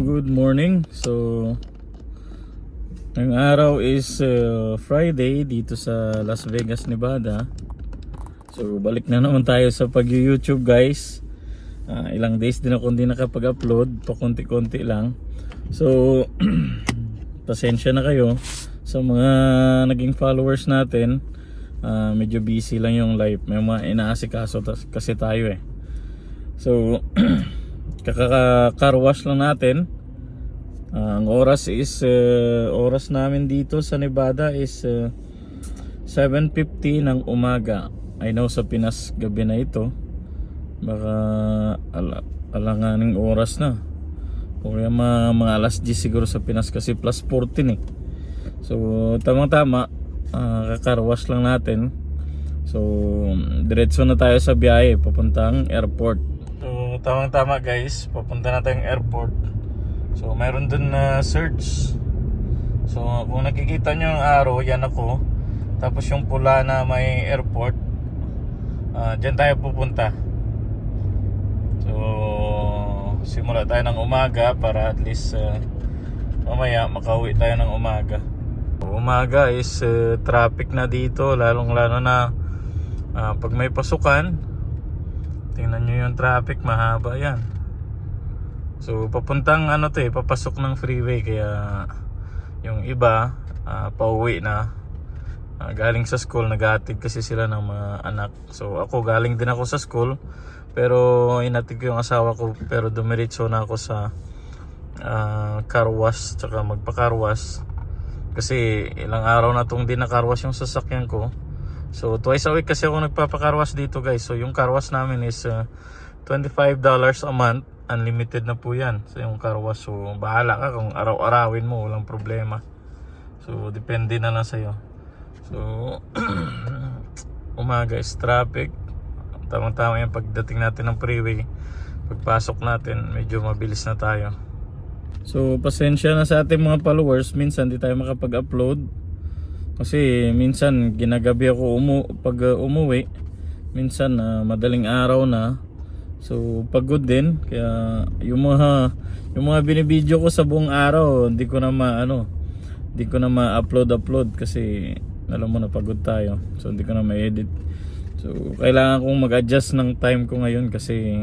Good morning. So, ang araw is uh, Friday dito sa Las Vegas, Nevada. So, balik na naman tayo sa pag-YouTube guys. Ah, ilang days din ako hindi nakapag-upload, pakunti-kunti lang. So, pasensya na kayo sa mga naging followers natin. Ah, medyo busy lang yung live. May mga inaasikaso kasi tayo eh. So, kakaka-car wash lang natin. Ah, ang oras is, uh, oras namin dito sa Nevada is uh, 7.50 ng umaga. I know sa Pinas gabi na ito. Baka ala, alanganing oras na. O kaya mga, mga alas 10 siguro sa Pinas kasi plus 14 eh. So, tamang-tama. Uh, kakarwash lang natin. So, diretso na tayo sa biyahe papuntang airport. So, tamang-tama guys. Papunta na tayong airport. So, mayroon dun na search. So, kung nakikita nyo yung arrow, yan ako. Tapos yung pula na may airport, ah dyan tayo pupunta. So, simula tayo ng umaga para at least ah, mamaya makauwi tayo ng umaga. Umaga is ah, traffic na dito, lalong lalo na ah, pag may pasukan. Tingnan nyo yung traffic, mahaba yan. So papuntang ano to eh, papasok ng freeway kaya yung iba ah, pauwi na. Ah, galing sa school, naghahatid kasi sila ng mga anak. So ako galing din ako sa school pero inatid ko yung asawa ko pero dumiretso na ako sa ah, car wash tsaka magpa car wash kasi ilang araw na tong di na car wash yung sasakyan ko. So twice a week kasi ako nagpapakarwas dito guys. So yung car wash namin is ah, $25 a month. Unlimited na po yan sa yung car wash. So bahala ka kung araw-arawin mo, walang problema. So depende na lang sa'yo. So umaga is traffic. Tamang-tama yan pagdating natin ng freeway. Pagpasok natin, medyo mabilis na tayo. So pasensya na sa ating mga followers. Minsan di tayo makapag-upload. Kasi minsan ginagabi ako umu pag uh, umuwi. Minsan uh, madaling araw na. So pagod din kaya yung mga yung mga binibideo ko sa buong araw hindi ko na maano hindi ko na ma-upload upload kasi alam mo na pagod tayo. So hindi ko na ma-edit. So kailangan kong mag-adjust ng time ko ngayon kasi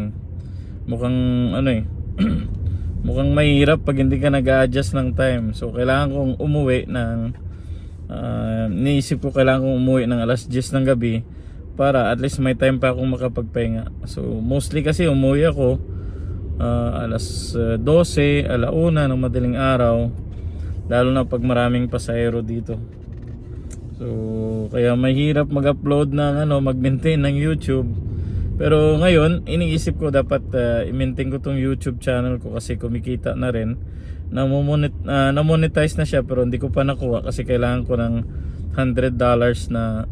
mukhang ano eh mukhang mahirap pag hindi ka nag-adjust ng time. So kailangan kong umuwi ng uh, niisip ko kailangan kong umuwi ng alas 10 ng gabi para at least may time pa akong makapagpahinga. So mostly kasi umuwi ako uh, alas uh, 12, alauna ng madaling araw lalo na pag maraming pasahero dito. So kaya mahirap mag-upload ng ano, mag-maintain ng YouTube. Pero ngayon, iniisip ko dapat uh, i-maintain ko tong YouTube channel ko kasi kumikita na rin. Na-monet, uh, na-monetize na siya pero hindi ko pa nakuha kasi kailangan ko ng $100 na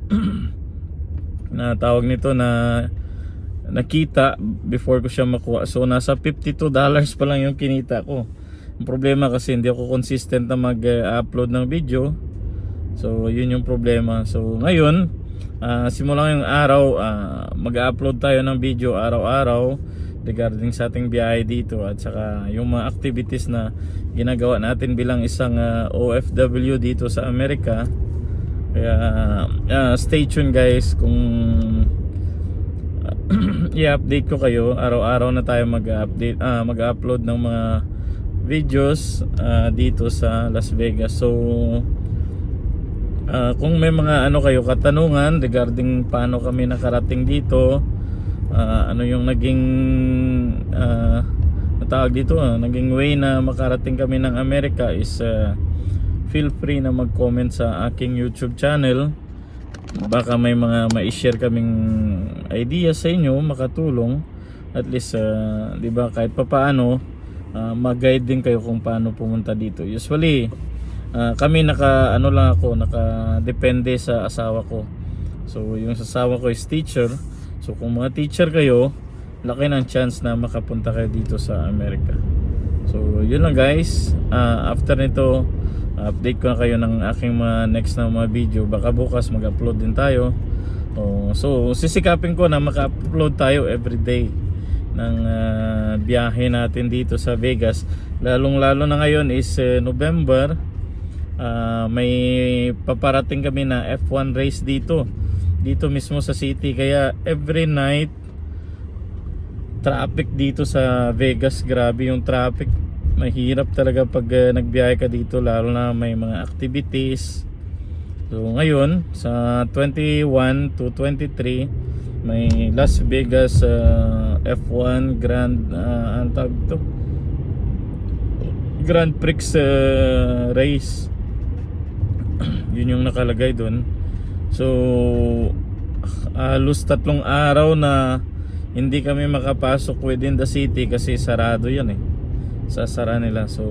na tawag nito na nakita before ko siya makuha. So nasa $52 pa lang yung kinita ko. Ang problema kasi hindi ako consistent na mag-upload ng video. So yun yung problema. So ngayon, uh, simula yung araw, uh, mag-upload tayo ng video araw-araw regarding sa ating biyahe dito at saka yung mga activities na ginagawa natin bilang isang uh, OFW dito sa Amerika. Kaya uh, stay tuned guys kung i-update ko kayo araw-araw na tayo mag-update uh, mag-upload ng mga videos uh, dito sa Las Vegas so uh, kung may mga ano kayo katanungan regarding paano kami nakarating dito uh, ano yung naging uh, natawag dito uh, naging way na makarating kami ng Amerika is uh, feel free na mag-comment sa aking YouTube channel. Baka may mga ma-share kaming ideas sa inyo makatulong. At least uh, 'di ba kahit papaano uh, mag-guide din kayo kung paano pumunta dito. Usually uh, kami naka ano lang ako naka depende sa asawa ko. So yung asawa ko is teacher so kung mga teacher kayo laki ng chance na makapunta kayo dito sa Amerika so yun lang guys uh, after nito update ko na kayo ng aking mga next na mga video baka bukas mag-upload din tayo oh, so sisikapin ko na maka-upload tayo everyday ng ah, biyahe natin dito sa Vegas. Lalong lalo na ngayon is eh, November. Ah, may paparating kami na F1 race dito. Dito mismo sa city kaya every night traffic dito sa Vegas. Grabe yung traffic. Mahirap talaga pag ah, nagbiyahe ka dito lalo na may mga activities. So ngayon sa 21 to 23 may Las Vegas uh, F1 Grand uh, ang tawag to? Grand Prix uh, race. Yun yung nakalagay doon. So halos tatlong araw na hindi kami makapasok within the city kasi sarado yan eh. Sasara nila. So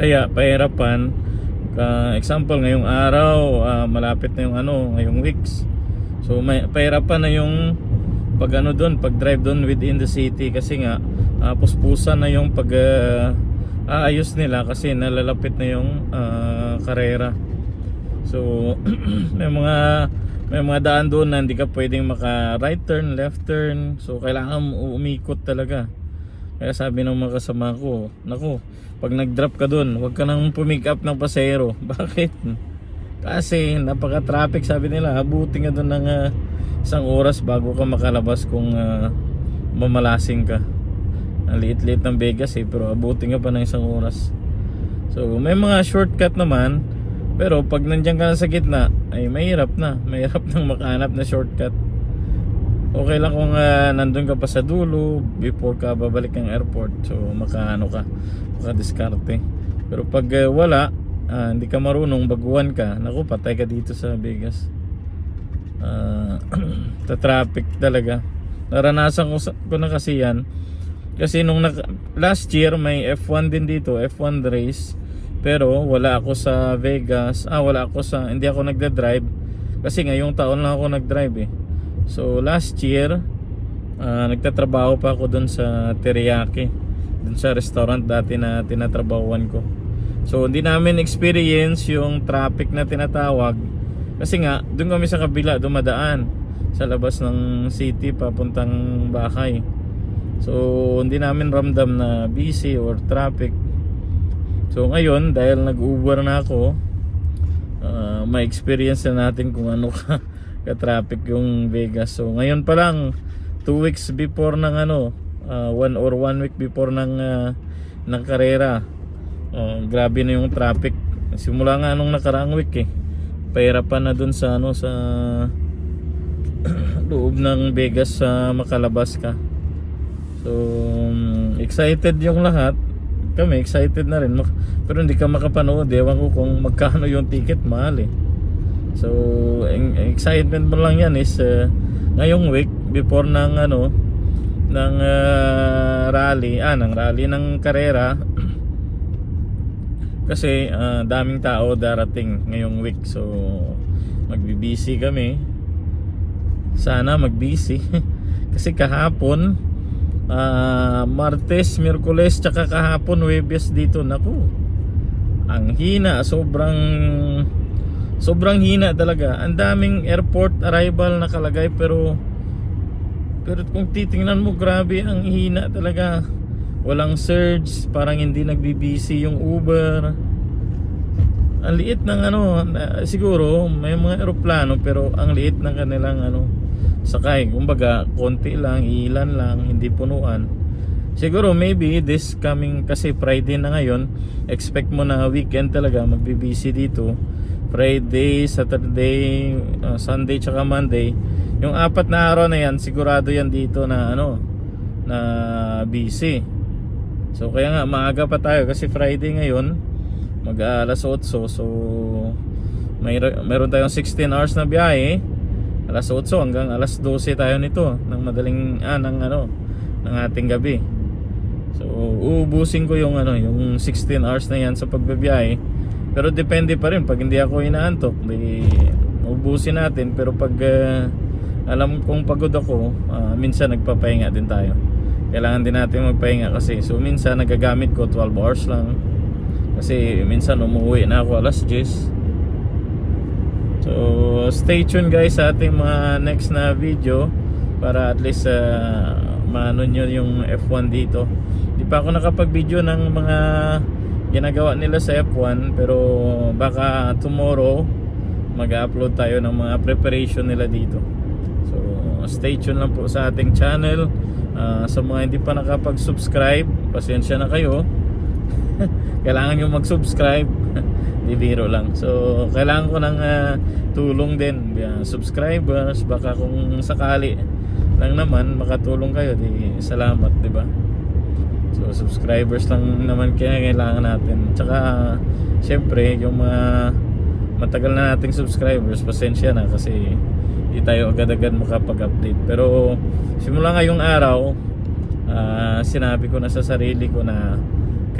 kaya pahirapan Ka example ngayong araw ah, malapit na yung ano ngayong weeks so may pahirapan na yung pag ano doon pag drive doon within the city kasi nga uh, puspusan na yung pag ah, aayos nila kasi nalalapit na yung ah, karera so may mga may mga daan doon na hindi ka pwedeng maka right turn left turn so kailangan umikot talaga kaya sabi ng mga kasama ko, naku, pag nag-drop ka dun, huwag ka nang pumick up ng pasero. Bakit? Kasi napaka-traffic sabi nila, abutin ka dun ng ah, isang oras bago ka makalabas kung ah, mamalasing ka. Ang liit-liit ng Vegas eh, pero abutin ka pa ng isang oras. So may mga shortcut naman, pero pag nandiyan ka na sa gitna, ay mahirap na. Mahirap nang makahanap na shortcut. Okay lang kung ah, nandun ka pa sa dulo before ka babalik ng airport. So makaano ka makadiskarte. Pero pag ah, wala ah, hindi ka marunong baguhan ka naku patay ka dito sa Vegas. Ah, ta traffic talaga. Naranasan ko, sa- ko na kasi yan. Kasi nung naka- last year may F1 din dito F1 race pero wala ako sa Vegas ah wala ako sa hindi ako nagda-drive kasi ngayong taon lang ako nag-drive eh So last year, ah, nagtatrabaho pa ako doon sa Teriyaki, doon sa restaurant dati na tinatrabahuan ko. So hindi namin experience yung traffic na tinatawag kasi nga doon kami sa kabila dumadaan sa labas ng city papuntang Bakay. So hindi namin ramdam na busy or traffic. So ngayon dahil nag-Uber na ako, uh, ma-experience na natin kung ano ka ka-traffic yung Vegas. So ngayon pa lang 2 weeks before ng ano, uh, one or one week before ng uh, ng karera. Uh, grabe na yung traffic. Simula nga nung nakaraang week eh. Pahirapan na dun sa ano sa loob ng Vegas sa makalabas ka. So um, excited yung lahat. Kami excited na rin. Pero hindi ka makapanood. Ewan ko kung magkano yung ticket. Mahal eh. So, excitement mo lang yan is uh, ngayong week before ng ano ng uh, rally, ah, ng rally ng karera kasi uh, daming tao darating ngayong week. So, magbi-busy kami. Sana mag-busy. kasi kahapon ah, Martes, Miyerkules, tsaka kahapon Webes dito, naku. Ang hina, sobrang sobrang hina talaga. Ang daming airport arrival nakalagay pero pero kung titingnan mo grabe ang hina talaga. Walang surge parang hindi nagbibisi yung Uber. Ang liit ng ano siguro may mga eroplano pero ang liit ng kanilang ano sakay kumbaga konti lang ilan lang hindi punuan siguro maybe this coming kasi Friday na ngayon expect mo na weekend talaga magbibisi dito Friday, Saturday, uh, Sunday tsaka Monday. Yung apat na araw na yan, sigurado yan dito na ano na busy. So kaya nga maaga pa tayo kasi Friday ngayon mag alas 8 so may meron tayong 16 hours na biyahe. Alas 8 hanggang alas 12 tayo nito ng madaling ah, ng ano ng ating gabi. So uubusin ko yung ano yung 16 hours na yan sa pagbabiyahe. Pero depende pa rin pag hindi ako inaantok, di ubusin natin pero pag ah, alam kong pagod ako, ah, minsan nagpapahinga din tayo. Kailangan din natin magpahinga kasi so minsan nagagamit ko 12 hours lang. Kasi minsan umuwi na ako alas 10. Stay tuned guys sa ating mga next na video. para at least uh, maano nyo yung F1 dito. Di pa ako nakapag-video ng mga ginagawa nila sa F1 pero baka tomorrow mag-upload tayo ng mga preparation nila dito. So stay tuned lang po sa ating channel. Ah, sa mga hindi pa nakapag-subscribe pasensya na kayo. Kailangan nyo mag-subscribe di biro lang. So kailangan ko ng ah, tulong din. Yeah, subscribers baka kung sakali lang naman makatulong kayo di salamat di ba? So subscribers lang naman kaya kailangan natin. Tsaka syempre yung mga matagal na nating subscribers pasensya na kasi di tayo agad-agad makapag-update. Pero simula ngayong araw ah, sinabi ko na sa sarili ko na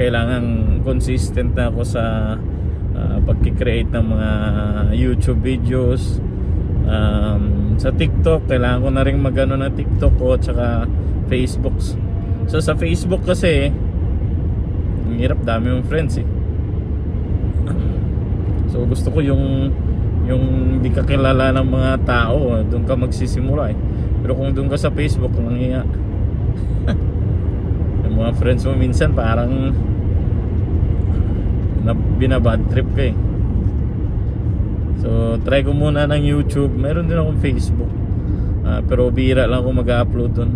kailangan consistent na ako sa uh, pagkikreate ng mga YouTube videos. Um, sa TikTok kailangan ko na rin magano na TikTok ko tsaka Facebook. So sa Facebook kasi ang hirap dami mong friends eh. So gusto ko yung yung di ka kilala ng mga tao doon ka magsisimula eh. Pero kung doon ka sa Facebook ang hiya. Yung mga friends mo minsan parang na binabad trip ka eh. So try ko muna ng YouTube. Meron din akong Facebook. Ah, pero bira lang ako mag-upload doon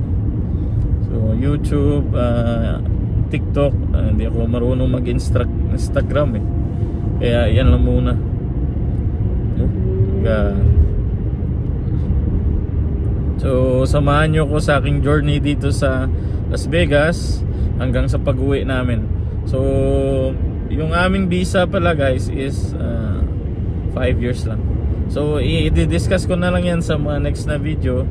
so YouTube ah, TikTok ah, hindi ako marunong mag-Instagram eh. Kaya yan lang muna. Ga- So, samahan nyo ko sa aking journey dito sa Las Vegas hanggang sa pag-uwi namin. So, yung aming visa pala guys is 5 years lang. So, i-discuss ko na lang yan sa mga next na video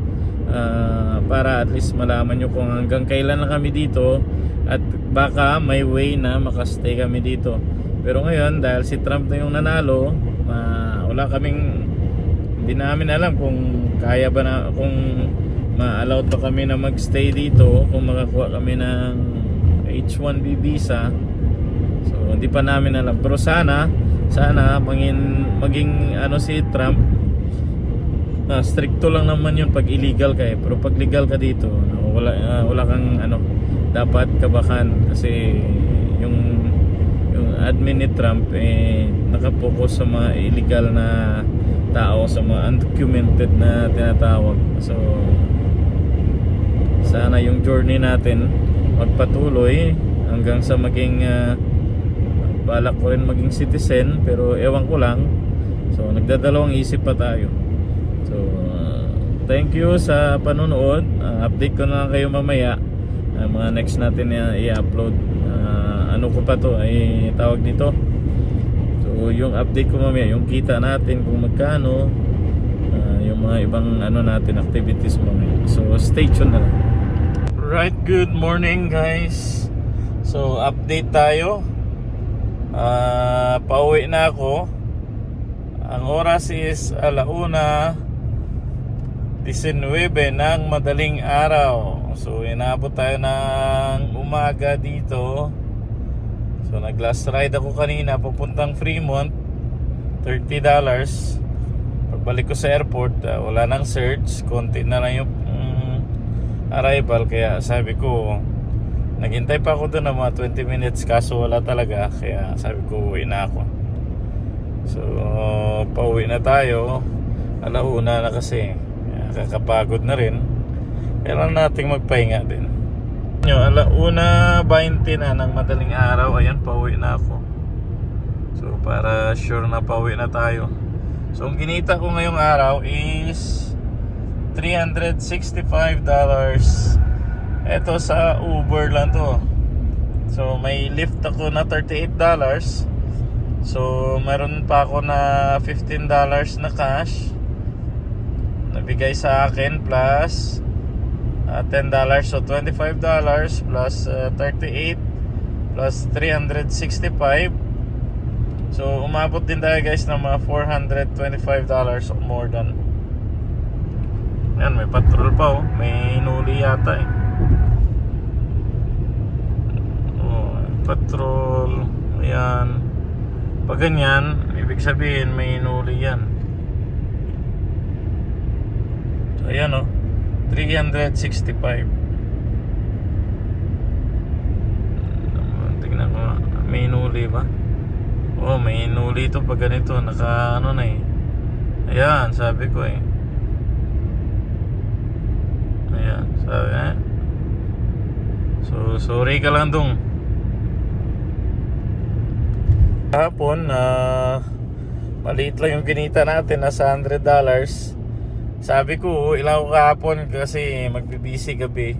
ah, para at least malaman nyo kung hanggang kailan lang kami dito at baka may way na makastay kami dito. Pero ngayon, dahil si Trump na yung nanalo, ah, wala kaming hindi namin alam kung kaya ba na kung ma-allowed ba kami na magstay dito kung makakuha kami ng H1B visa hindi pa namin alam. Pero sana sana maging, maging ano si Trump ah, stricto lang naman yun pag illegal ka eh. Pero pag legal ka dito wala, ah, wala kang ano dapat kabakan kasi yung yung admin ni Trump eh nakapokus sa mga illegal na tao sa mga undocumented na tinatawag. So sana yung journey natin magpatuloy hanggang sa maging ah, balak ko rin maging citizen pero ewan ko lang. So nagdadalawang isip pa tayo. So ah, thank you sa panonood. Ah, update ko na lang kayo mamaya. Ang mga next natin na i-upload. Ah, ano ko pa to? Ay tawag dito so yung update ko mamaya yung kita natin kung magkano. Ah, yung mga ibang ano natin activities mamaya. So stay tuned na lang. Right good morning guys. So update tayo Ah, pauwi na ako. Ang oras is alauna 19 ng madaling araw. So inabot tayo ng umaga dito. So nag last ride ako kanina papuntang Fremont. $30 pagbalik ko sa airport ah, wala nang search. Konti na lang yung mm, arrival. Kaya sabi ko naghintay pa ako doon ng mga 20 minutes kaso wala talaga kaya sabi ko uwi na ako. So pauwi na tayo. Alauna na kasi kakapagod na rin. Kailangan nating magpahinga din. Nyo, alauna 20 na ng madaling araw. Ayan pauwi na ako. So para sure na pauwi na tayo. So ang kinita ko ngayong araw is $365 Ito sa Uber lang to. So may lift ako na $38. So meron pa ako na $15 na cash. Nabigay sa akin plus uh, $10 so $25 plus uh, 38 plus 365 So umabot din tayo guys ng mga $425 or more than Yan may patrol pa oh May nuli yata eh oh, Patrol Ayan Pag ganyan Ibig sabihin may nuli yan so, Ayan oh 365. Tingnan ko. May inuli ba? Oh, may inuli ito pag ganito. Naka ano na eh. Ayan, sabi ko eh. Ayan, sabi eh. So, sorry ka lang dong. Kahapon, ah, maliit lang yung kinita natin, nasa $100. Sabi ko, ako kahapon kasi magbibisi gabi.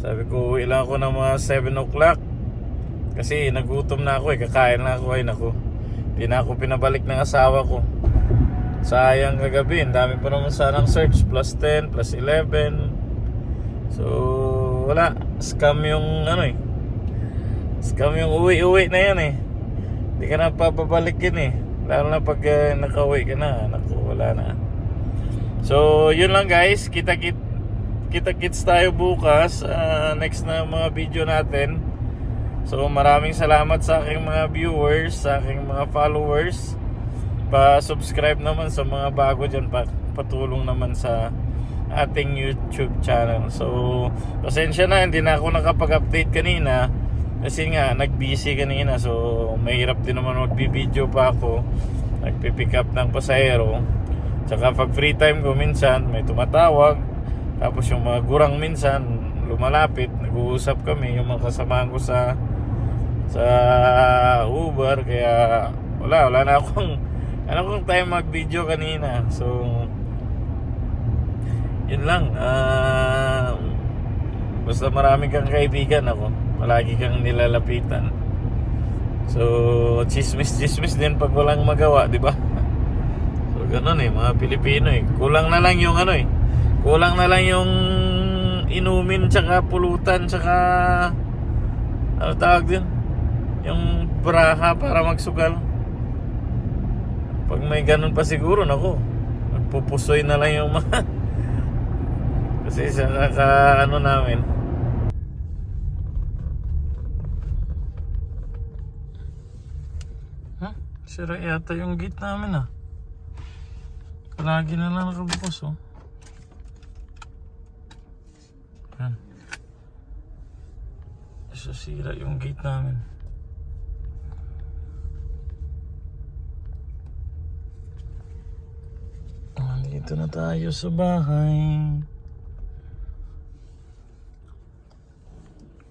Sabi ko, ilang ako ng mga 7 o'clock. Kasi nagutom na ako eh, kakain na ako ay nako. Hindi na ako pinabalik ng asawa ko. Sayang kagabi, dami pa naman sanang search, plus 10, plus 11. So, wala. Scam yung ano eh. Scam yung uwi-uwi na yan eh. Hindi ka na papabalikin eh. Lalo na pag uh, nakauwi ka na. Naku, wala na. So, yun lang guys. Kita-kit kita-kits tayo bukas. ah, next na mga video natin. So, maraming salamat sa aking mga viewers, sa aking mga followers. Pa-subscribe naman sa mga bago dyan. Pa patulong naman sa ating YouTube channel. So, pasensya na, hindi na ako nakapag-update kanina. Kasi nga, nag-busy kanina. So, mahirap din naman mag-video pa ako. Nagpipick up ng pasahero. Tsaka pag free time ko minsan, may tumatawag. Tapos yung mga gurang minsan, lumalapit. Nag-uusap kami, yung mga kasamahan ko sa sa Uber. Kaya, wala, wala na akong ano kong time mag-video kanina. So, yun lang. Ah, basta marami kang kaibigan ako. Palagi kang nilalapitan. So, chismis-chismis din pag walang magawa, di ba? So, ganun eh, mga Pilipino eh. Kulang na lang yung ano eh. Kulang na lang yung inumin tsaka pulutan tsaka ano tawag din? Yung braha para magsugal. Pag may ganun pa siguro, nako. Magpupusoy na lang yung mga kasi sa kaka ano namin. Sira yata yung gate namin ah. Palagi na lang nakabukas oh. Yan. So, sira yung gate namin. Dito na tayo sa bahay.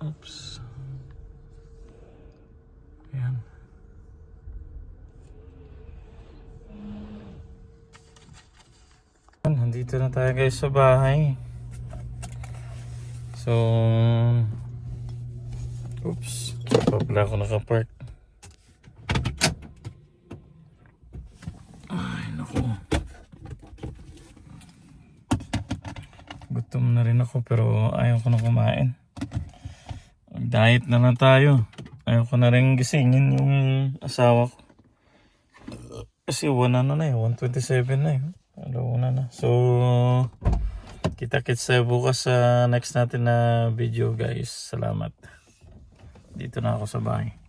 Oops. Ayan. Nandito na tayo guys sa bahay. So, oops. Pa pala ako nakapark. Ay, naku. Gutom na rin ako pero ayaw ko na kumain. Diet na lang tayo. Ayaw ko na rin gisingin yung asawa ko. Kasi 1 ano na eh, 127 na eh. Alauna na. So, kita-kits tayo bukas sa next natin na video guys. Salamat. Dito na ako sa bahay.